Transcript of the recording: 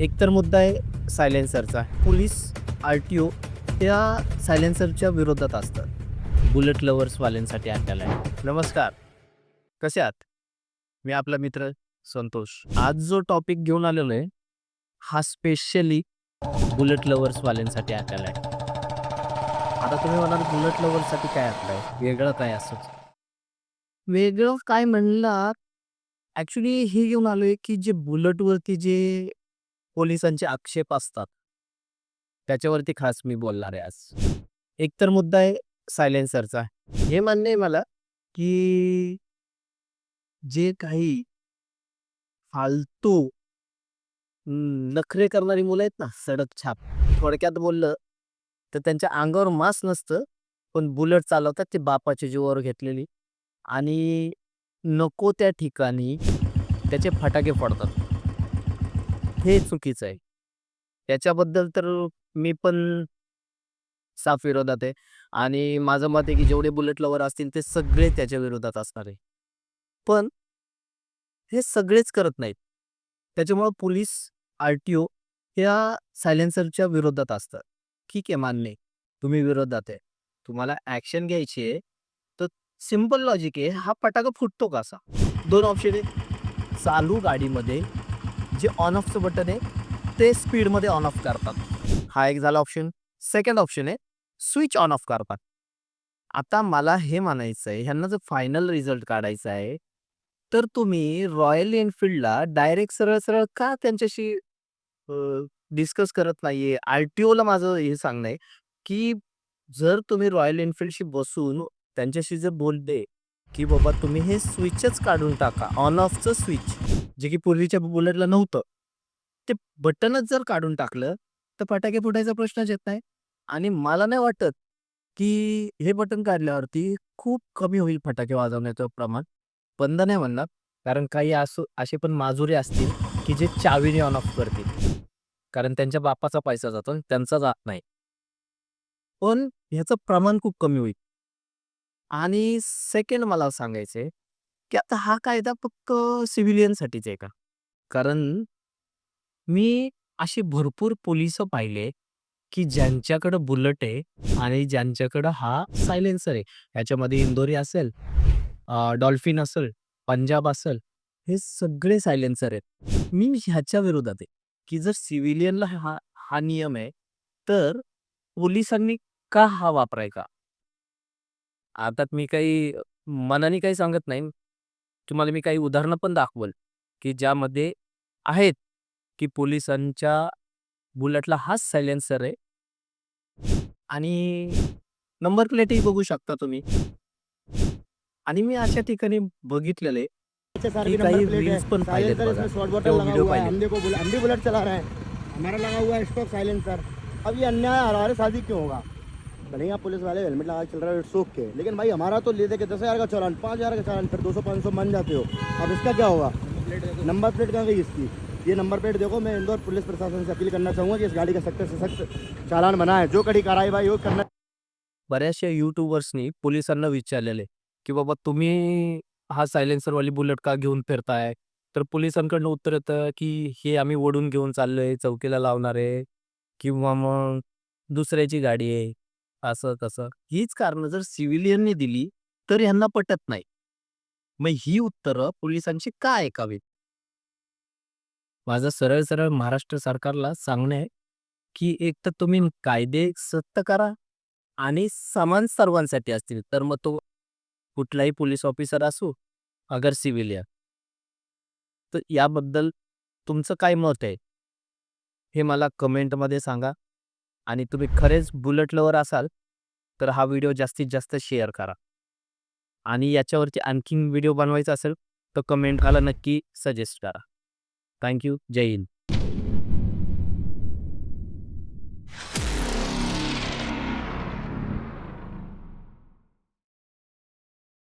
एक तर मुद्दा आहे सायलेन्सरचा. पोलीस आर टी ओ त्या सायलेन्सरच्या विरोधात असतात. बुलेट लवर्सवाल्यांसाठी आपल्याला आहे. नमस्कार. कसे आहात? मी आपला मित्र संतोष. आज जो टॉपिक घेऊन आलेलो आहे हा स्पेशली बुलेट लवर्सवाल्यांसाठी आपल्याला आहे. आता तुम्ही म्हणाल बुलेट लवर्ससाठी काय आपलं वेगळं काय असं वेगळं काय म्हणलात? ॲक्च्युली हे घेऊन आलोय की जे बुलेटवरती जे पोलिसांचे आक्षेप असतात. त्याच्यावरती खास मी बोलणार आहे आज. एक तर मुद्दा आहे सायलेन्सरचा. हे मान्य आहे मला की जे काही फालतू नखरे करणारी मुलं आहेत ना सडक छाप थोडक्यात बोललं तर त्यांच्या अंगावर मास नसतं पण बुलेट चालवतात ते बापाच्या जीवावर घेतलेली आणि नको त्या ठिकाणी त्याचे फटाके फोडतात. हे चुकीचं आहे. त्याच्याबद्दल तर मी पण साफ विरोधात आहे. आणि माझं मत आहे की जेवढे बुलेट लवर असतील ते सगळे त्याच्या विरोधात असणार आहे. पण हे सगळेच करत नाहीत. त्याच्यामुळं पोलीस आर टी ओ या सायलेन्सरच्या विरोधात असतात. ठीक आहे मान्य तुम्ही विरोधात आहे. तुम्हाला ॲक्शन घ्यायची आहे. तर सिंपल लॉजिक आहे. हा फटाका फुटतो कसा दोन ऑप्शन आहेत. चालू गाडीमध्ये जे ऑन ऑफचं बटन आहे ते स्पीडमध्ये ऑन ऑफ करतात. हा एक झाला ऑप्शन सेकंड ऑप्शन आहे स्विच ऑन ऑफ करतात. आता मला हे म्हणायचं आहे ह्यांना जर फायनल रिझल्ट काढायचा आहे तर तुम्ही रॉयल एनफिल्डला डायरेक्ट सरळ सरळ का त्यांच्याशी डिस्कस करत नाहीये? आर टी ओला माझं हे सांगणं आहे की जर तुम्ही रॉयल एनफिल्डशी बसून त्यांच्याशी जर बोलले की बाबा तुम्ही हे स्विचच काढून टाका. ऑन ऑफचं स्विच जे की पूर्वीच्या बुलेटला नव्हतं. ते बटनच जर काढून टाकलं तर फटाके फुटायचा प्रश्नच येत नाही. आणि मला नाही वाटत की हे बटन काढल्यावरती खूप कमी होईल फटाके वाजवण्याचं प्रमाण. बंद नाही म्हणणार. कारण काही असो असे पण माजुरे असतील की जे चावीने ऑन ऑफ करतील. कारण त्यांच्या बापाचा पैसा जातो आणि त्यांचा जात नाही. पण ह्याचं प्रमाण खूप कमी होईल. आणि सेकंड मला सांगायचंय की आता हा कायदा फक्त सिव्हिलियनसाठीच आहे का? कारण मी असे भरपूर पोलीस पाहिले की ज्यांच्याकडं बुलेट आहे आणि ज्यांच्याकडं हा सायलेन्सर आहे. ह्याच्यामध्ये इंदोरी असेल डॉल्फिन असेल पंजाब असेल हे सगळे सायलेन्सर आहेत. मी ह्याच्या विरोधात आहे की जर सिव्हिलियनला हा हा नियम आहे तर पोलिसांनी का हा वापरायचा आता मी काही मनाने काही सांगत नाही. तुम्हाला मी काही उदाहरणं पण दाखवल की ज्यामध्ये आहेत की पोलिसांच्या बुलेटला हाच सायलेन्सर आहे. आणि नंबर प्लेटही बघू शकता तुम्ही. आणि मी अशा ठिकाणी बघितलेले सारे की काही रील्स पण पाहिलेत बघा. व्हिडिओ बुलेट चला रहे हैं. हमारा लगा हुआ है स्टॉक साइलेंसर अब ये अन्याय आ रहा है शादी क्यों होगा? भले आप पुलिस वाले हेलमेट लगा चल रहे है इट्स ओके लेकिन भाई हमारा तो ले दे के दस हज़ार का चालान पाँच हज़ार का चालान फिर दो सौ पाँच सौ मन जाते हो। अब इसका क्या होगा? नंबर प्लेट कहाँ गई इसकी? ये नंबर प्लेट देखो मैं इंदौर पुलिस प्रशासन से अपील करना चाहूँगा कि इस गाड़ी का सख्त से सख्त चालान बनाए। जो कड़ी कार्रवाई हो करना बऱ्याचशा यूट्यूबर्सनी पोलिसांना विचारलेले की बाबा तुम्ही हा सायलेन्सरवाली बुलेट का घेऊन फिरताय? तर पोलिसांकडनं उत्तर येतं की हे आम्ही ओढून घेऊन चाललोय चौकीला लावणार आहे किंवा मग दुसऱ्याची गाडी आहे. असं तसं. हीच कारणं जर सिव्हिलियनने दिली तर यांना पटत नाही. मग ही उत्तरं पोलिसांची का ऐकावीत? माझं सरळ सरळ महाराष्ट्र सरकारला सांगणं आहे की एक तर तुम्ही कायदे सत्य करा आणि समान सर्वांसाठी असतील तर मग तो कुठलाही पोलीस ऑफिसर असो अगर सिव्हिलियन. तर याबद्दल तुमचं काय मत आहे? हे मला कमेंटमध्ये सांगा. आणि तुम्ही खरेच बुलेट लवर असाल तर हा व्हिडिओ जास्तीत जास्त शेअर करा. आणि याच्यावरती आणखीन व्हिडिओ बनवायचा असेल तर कमेंट मला नक्की सजेस्ट करा. Thank you. जय हिंद.